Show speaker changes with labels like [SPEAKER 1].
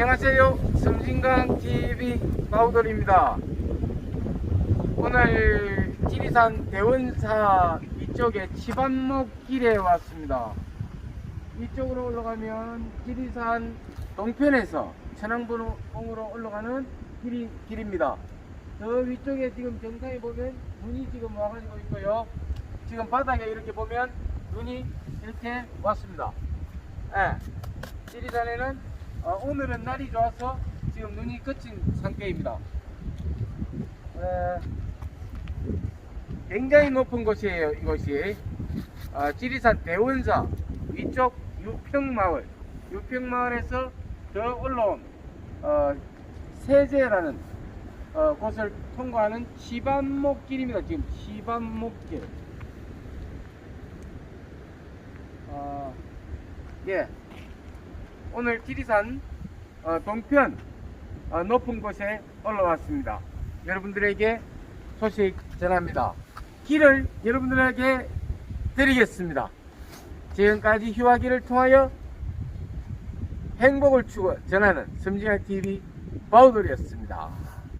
[SPEAKER 1] 안녕하세요. 섬진강 TV 마우돌입니다. 오늘 지리산 대원사 이쪽에 치반목 길에 왔습니다. 이쪽으로 올라가면 지리산 동편에서 천왕봉으로 올라가는 길이, 길입니다. 저 위쪽에 지금 정상에 보면 눈이 지금 와가지고 있고요. 지금 바닥에 이렇게 보면 눈이 이렇게 왔습니다. 예. 지리산에는 어, 오늘은 날이 좋아서 지금 눈이 그친 상태입니다. 에, 굉장히 높은 곳이에요, 이곳이. 아, 지리산 대원사 위쪽 유평마을, 유평마을에서 저 올라온 어, 세제라는 어, 곳을 통과하는 시반목길입니다. 지금 시반목길. 어, 예. 오늘 지리산 어, 동편 어, 높은 곳에 올라왔습니다. 여러분들에게 소식 전합니다. 길을 여러분들에게 드리겠습니다. 지금까지 휴화기를 통하여 행복을 추구 전하는 섬진아 TV 바우돌이었습니다.